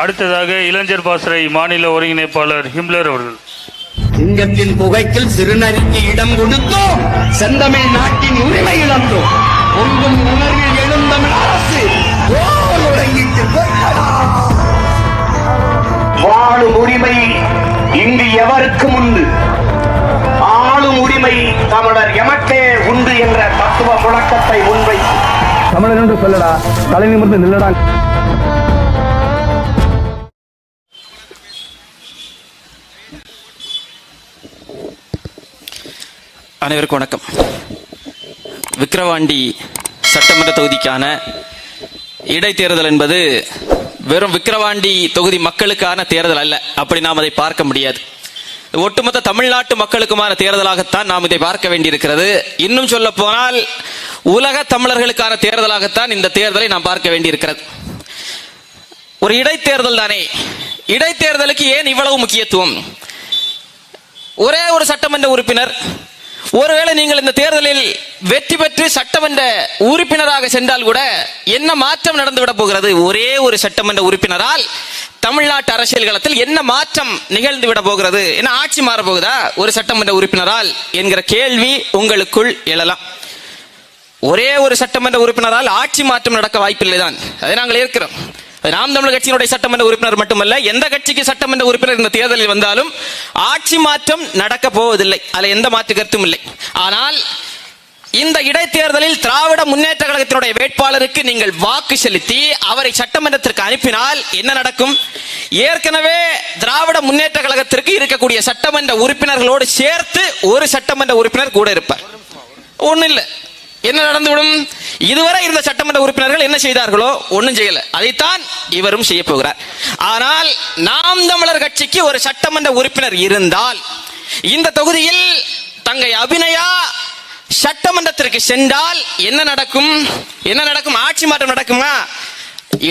அடுத்ததாக இளைஞர் பாசறை மாநில ஒருங்கிணைப்பாளர் ஹிம்லர் அவர்கள். சிங்கத்தின் புகைக்கில் சிறுநரிக்கு இடம் கொடுத்தோம். செந்தமிழ் நாட்டின் உரிமை இழந்தோம். பொங்கும் உணர்வில் எழுந்தமிழ் அரசு உறங்கிட்டு. வாழும் உரிமை இங்கு எவருக்கும் உண்டு? ஆளும் உரிமை தமிழர் எமக்கே உண்டு என்ற தத்துவ முழக்கத்தை முன்வைத்து. தமிழன் என்று சொல்லடா தலை நிமிர்ந்து நில்லடா. அனைவருக்கும் வணக்கம். விக்கிரவாண்டி சட்டமன்ற தொகுதிக்கான இடைத்தேர்தல் என்பது வெறும் விக்கிரவாண்டி தொகுதி மக்களுக்கான தேர்தல் அல்ல. அப்படி நாம் அதை பார்க்க முடியாது. ஒட்டுமொத்த தமிழ்நாட்டு மக்களுக்குமான தேர்தலாகத்தான் நாம் இதை பார்க்க வேண்டியிருக்கிறது. இன்னும் சொல்ல போனால் உலக தமிழர்களுக்கான தேர்தலாகத்தான் இந்த தேர்தலை நாம் பார்க்க வேண்டியிருக்கிறது. ஒரு இடைத்தேர்தல் தானே. இடைத்தேர்தலுக்கு ஏன் இவ்வளவு முக்கியத்துவம்? ஒரே ஒரு சட்டமன்ற உறுப்பினர் ஒருவேளை நீங்கள் இந்த தேர்தலில் வெற்றி பெற்று சட்டமன்ற உறுப்பினராக சென்றால் கூட என்ன மாற்றம் நடந்துவிட போகிறது? ஒரே ஒரு சட்டமன்ற உறுப்பினரால் தமிழ்நாட்டு அரசியல் களத்தில் என்ன மாற்றம் நிகழ்ந்து விட போகிறது? என்ன ஆட்சி மாறப்போகுதா ஒரு சட்டமன்ற உறுப்பினரால் என்கிற கேள்வி உங்களுக்குள் எழலாம். ஒரே ஒரு சட்டமன்ற உறுப்பினரால் ஆட்சி மாற்றம் நடக்க வாய்ப்பில்லை தான் அதை நாங்கள் இருக்கிறோம் நாம் தமிழர் கட்சியினுடைய சட்டமன்ற உறுப்பினர் மட்டுமல்ல எந்த கட்சிக்கு சட்டமன்ற உறுப்பினர் இந்த தேர்தலில் வந்தாலும் ஆட்சி மாற்றம் நடக்க போவதில்லை. அதில் எந்த மாற்று கருத்தும் இல்லை. ஆனால் இந்த இடைத்தேர்தலில் திராவிட முன்னேற்ற கழகத்தினுடைய வேட்பாளருக்கு நீங்கள் வாக்கு செலுத்தி அவரை சட்டமன்றத்திற்கு அனுப்பினால் என்ன நடக்கும்? ஏற்கனவே திராவிட முன்னேற்ற கழகத்திற்கு இருக்கக்கூடிய சட்டமன்ற உறுப்பினர்களோடு சேர்த்து ஒரு சட்டமன்ற உறுப்பினர் கூட இருப்பார். ஒண்ணும் இல்ல. என்ன நடந்துவிடும்? இதுவரை இருந்த சட்டமன்ற உறுப்பினர்கள் என்ன செய்தார்களோ ஒன்றும் செய்யல. அதைத்தான் இவரும் செய்ய போகிறார். ஆனால் நாம் தமிழர் கட்சிக்கு ஒரு சட்டமன்ற உறுப்பினர் இருந்தால் இந்த தொகுதியில் தங்கை அபிநயா சட்டமன்றத்திற்கு சென்றால் என்ன நடக்கும்? என்ன நடக்கும்? ஆட்சி மாற்றம் நடக்குமா?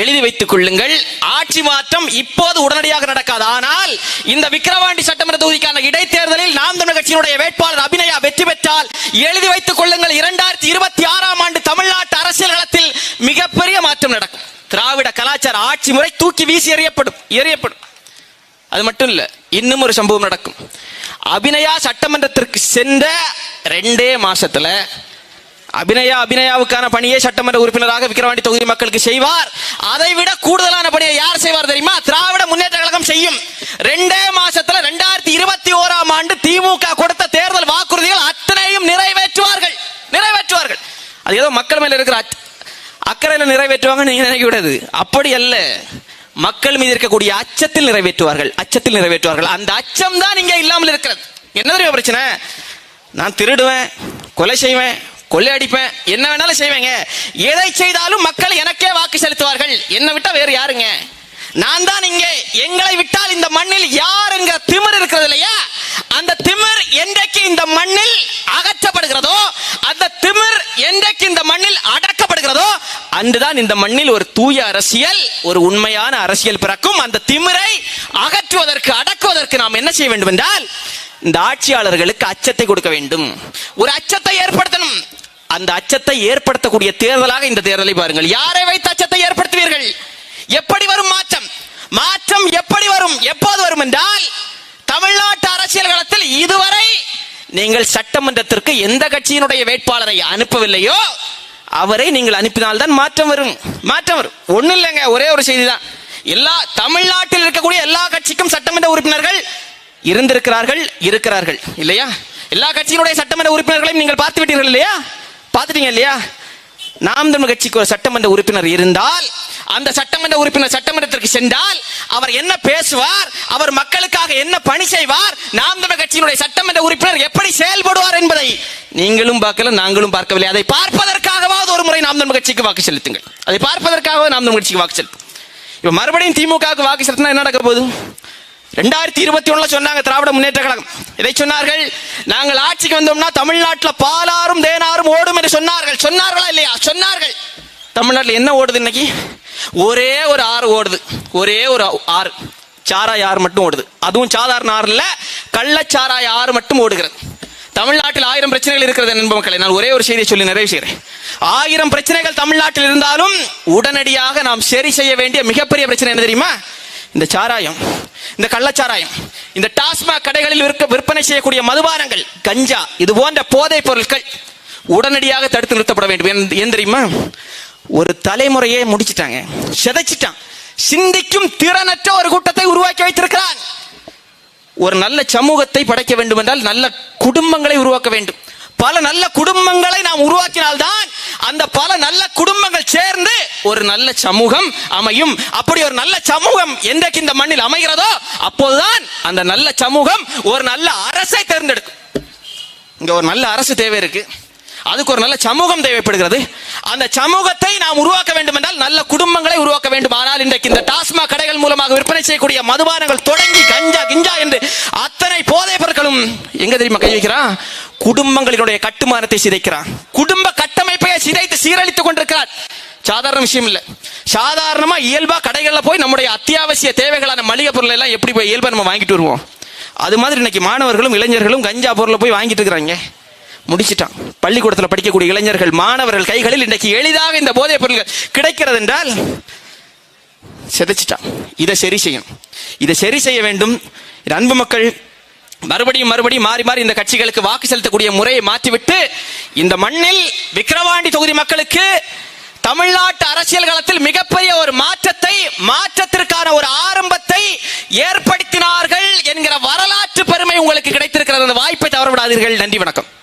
எழுதி வைத்துக் கொள்ளுங்கள். ஆட்சி மாற்றம் இப்போது உடனடியாக நடக்காது. ஆனால் இந்த விக்கிரவாண்டி சட்டமன்ற தொகுதிக்கான இடைத்தேர்தலில் நாம் தமிழர் கட்சியினுடைய வேட்பாளர் அபிநய வெற்றி பெற்றால் எழுதி வைத்துக் கொள்ளுங்கள். இரண்டாயிரத்தி இருபத்தி ஆறாம் ஆண்டு தமிழ்நாட்டு அரசியல் களத்தில் மிகப்பெரிய மாற்றம் நடக்கும். திராவிட கலாச்சார ஆட்சி முறை தூக்கி வீசி எறியப்படும். எறியப்படும். அது மட்டும் இல்ல இன்னும் ஒரு சம்பவம் நடக்கும். அபிநயா சட்டமன்றத்திற்கு சென்ற ரெண்டே மாசத்துல அபிநயா அபிநயாவுக்கான பணியை சட்டமன்ற உறுப்பினராக விக்கிரவாண்டி தொகுதி மக்களுக்கு செய்வார். அதை விட கூடுதலான பணியை யார் செய்வார் தெரியுமா? திராவிட முன்னேற்ற கழகம் செய்யும். ரெண்டே மாசத்துல ரெண்டாயிரத்தி இருபத்தி ஓராம் ஆண்டு திமுக கொடுத்த தேர்தல் வாக்குறுதிகள் அத்தனையும் நிறைவேற்றுவார்கள் நிறைவேற்றுவார்கள் அது ஏதோ மக்கள் மேல இருக்கிற அச்ச- அக்கறையில நிறைவேற்றுவாங்க நீங்க நினைக்கக்கூடாது அப்படி அல்ல. மக்கள் மீது இருக்கக்கூடிய அச்சத்தில் நிறைவேற்றுவார்கள். அச்சத்தில் நிறைவேற்றுவார்கள். அந்த அச்சம் தான் இங்க இல்லாமல் இருக்கிறது. என்ன தெரியும் பிரச்சனை? நான் திருடுவேன் கொலை செய்வேன் கொள்ளையடிப்பேன் என்ன வேணாலும் செய்வேங்க. எதை செய்தாலும் மக்கள் எனக்கே வாக்கு செலுத்துவார்கள். என்னை விட்டா வேறு யாருங்க? நான் தான் இங்கே. எங்களை விட்டால் இந்த மண்ணில் யார் என்கிற திமிர் இருக்கிறது இல்லையா? அந்த திமிர் என்றைக்கு இந்த மண்ணில் அகற்றப்படுகிறதோ அந்த திமிர் என்றைக்கு இந்த மண்ணில் அடக்கப்படுகிறதோ அன்றுதான் இந்த மண்ணில் ஒரு தூய அரசியல் ஒரு உண்மையான அரசியல் பிறக்கும். அந்த திமிரை அகற்றுவதற்கு அடக்குவதற்கு நாம் என்ன செய்ய வேண்டும் என்றால் இந்த ஆட்சியாளர்களுக்கு அச்சத்தை கொடுக்க வேண்டும். ஒரு அச்சத்தை ஏற்படுத்தணும். அந்த அச்சத்தை ஏற்படுத்தக்கூடிய தேர்தலாக இந்த தேர்தலை பாருங்கள். யாரை வைத்து அச்சத்தை ஏற்படுத்துவீர்கள்? எப்படி வரும் மாற்றம்? மாற்றம் எப்படி வரும்? எப்போது வரும் என்றால் தமிழ்நாட்டு அரசியல் களத்தில் இதுவரை நீங்கள் சட்டமன்றத்திற்கு எந்த கட்சியினுடைய வேட்பாளரை அனுப்பவில்லையோ அவரை நீங்கள் அனுப்பினால்தான் மாற்றம் வரும். மாற்றம் வரும். ஒன்றும் இல்லைங்க ஒரே ஒரு செய்தி தான் எல்லா தமிழ்நாட்டில் இருக்கக்கூடிய எல்லா கட்சிக்கும் சட்டமன்ற உறுப்பினர்கள் இருந்திருக்கிறார்கள் இருக்கிறார்கள். இல்லையா? எல்லா கட்சியினுடைய சட்டமன்ற உறுப்பினர்களையும் நீங்கள் பார்த்து விட்டீர்கள் இல்லையா? பார்த்துட்டீங்க இல்லையா? நாம் தமிழ் கட்சிக்கு ஒரு சட்டமன்ற உறுப்பினர் இருந்தால் அந்த சட்டமன்ற உறுப்பினர் சட்டமன்றத்திற்கு சென்றால் அவர் என்ன பேசுவார் அவர் மக்களுக்காக என்ன பணி செய்வார் நாம் தமிழ் கட்சியினுடைய சட்டமன்ற உறுப்பினர் எப்படி செயல்படுவார் என்பதை நீங்களும் பார்க்கல நாங்களும் பார்க்கவில்லை. அதை பார்ப்பதற்காகவாவது ஒரு முறை நாம் தமிழ் கட்சிக்கு வாக்கு செலுத்துங்கள். அதை பார்ப்பதற்காக நாம் தமிழ் கட்சிக்கு வாக்கு செலுத்தும். இப்போ மறுபடியும் திமுகவுக்கு வாக்கு செலுத்தினா என்ன நடக்க போகுது? ரெண்டாயிரத்தி இருபத்தி ஒண்ணுல சொன்னாங்க திராவிட முன்னேற்ற கழகம். இதை சொன்னார்கள் நாங்கள் ஆட்சிக்கு வந்தோம்னா தமிழ்நாட்டில் பாலாறும் தேனாரும் ஓடும் என்று சொன்னார்கள். சொன்னார்களா இல்லையா? சொன்னார்கள். தமிழ்நாட்டில் என்ன ஓடுது இன்னைக்கு? ஒரே ஒரு ஆறு ஓடுது. ஒரே ஒரு ஆறு. சாராய ஆறு மட்டும் ஓடுது. அதுவும் சாதாரண ஆறு இல்லை கள்ளச்சாராய ஆறு மட்டும் ஓடுகிறது. தமிழ்நாட்டில் ஆயிரம் பிரச்சனைகள் இருக்கிறது நண்ப மக்களை நான் ஒரே ஒரு செய்தியை சொல்லி நிறைவு செய்கிறேன். ஆயிரம் பிரச்சனைகள் தமிழ்நாட்டில் இருந்தாலும் உடனடியாக நாம் சரி செய்ய வேண்டிய மிகப்பெரிய பிரச்சனை என்ன தெரியுமா? இந்த சாராயம் இந்த கள்ளச்சாராயம் இந்த டாஸ்மாக் கடைகளில் விற்க விற்பனை செய்யக்கூடிய மதுபானங்கள் கஞ்சா இது போன்ற போதைப் பொருட்கள் உடனடியாக தடுத்து நிறுத்தப்பட வேண்டும். ஏன் தெரியுமா? ஒரு தலைமுறையை முடிச்சிட்டாங்க. சிதைச்சிட்டான். சிந்திக்கும் திறனற்ற ஒரு கூட்டத்தை உருவாக்கி வைத்திருக்கிறான். ஒரு நல்ல சமூகத்தை படைக்க வேண்டும் என்றால் நல்ல குடும்பங்களை உருவாக்க வேண்டும். பல நல்ல குடும்பங்களை நாம் உருவாக்கினால்தான் அந்த பல நல்ல குடும்பங்கள் சேர்ந்து ஒரு நல்ல சமூகம் அமையும். அப்படி ஒரு நல்ல சமூகம் என்றைக்கு இந்த மண்ணில் அமைகிறதோ அப்போதுதான் அந்த நல்ல சமூகம் ஒரு நல்ல அரசை தேர்ந்தெடுக்கும். இங்க ஒரு நல்ல அரசு தேவை இருக்கு. அதுக்கு ஒரு நல்ல சமூகம் தேவைப்படுகிறது. அந்த சமூகத்தை நாம் உருவாக்க வேண்டும் என்றால் நல்ல குடும்பங்களை உருவாக்க வேண்டும். ஆனால் இன்றைக்கு இந்த டாஸ்மாக் கடைகள் மூலமாக விற்பனை செய்யக்கூடிய மதுபானங்கள் தொடங்கி கஞ்சா கிஞ்சா என்று அத்தனை போதைப் பொருட்களும் எங்க தெரியுமா கை வைக்கிறான்? குடும்பங்களினுடைய கட்டுமானத்தை சிதைக்கிறான். குடும்ப கட்டமைப்பை சிதைத்து சீரழித்துக் கொண்டிருக்கிறார் சாதாரண விஷயம் இல்லை. சாதாரணமா இயல்பா கடைகள்ல போய் நம்முடைய அத்தியாவசிய தேவைகளான மளிகை பொருள் எல்லாம் எப்படி போய் இயல்பா நம்ம வாங்கிட்டு வருவோம்? அது மாதிரி இன்னைக்கு மாணவர்களும் இளைஞர்களும் கஞ்சா பொருளை போய் வாங்கிட்டு இருக்கிறாங்க. முடிச்சிட்டான். பள்ளிக்கூடத்தில் படிக்கக்கூடிய இளைஞர்கள் மாணவர்கள் கைகளில் இன்றைக்கு எளிதாக இந்த போதைப் பொருள்கள் கிடைக்கிறது என்றால் சிதைச்சிட்டான். இதை சரி செய்யணும். இதை சரி செய்ய வேண்டும். அன்பு மக்கள் மறுபடியும் மறுபடியும் மாறி மாறி இந்த கட்சிகளுக்கு வாக்கு செலுத்தக்கூடிய முறையை மாற்றிவிட்டு இந்த மண்ணில் விக்கிரவாண்டி தொகுதி மக்களுக்கு தமிழ்நாட்டு அரசியல் களத்தில் மிகப்பெரிய ஒரு மாற்றத்தை மாற்றத்திற்கான ஒரு ஆரம்பத்தை ஏற்படுத்தினார்கள் என்கிற வரலாற்று பெருமை உங்களுக்கு கிடைத்திருக்கிறது. அந்த வாய்ப்பை தவறவிடாதீர்கள். நன்றி வணக்கம்.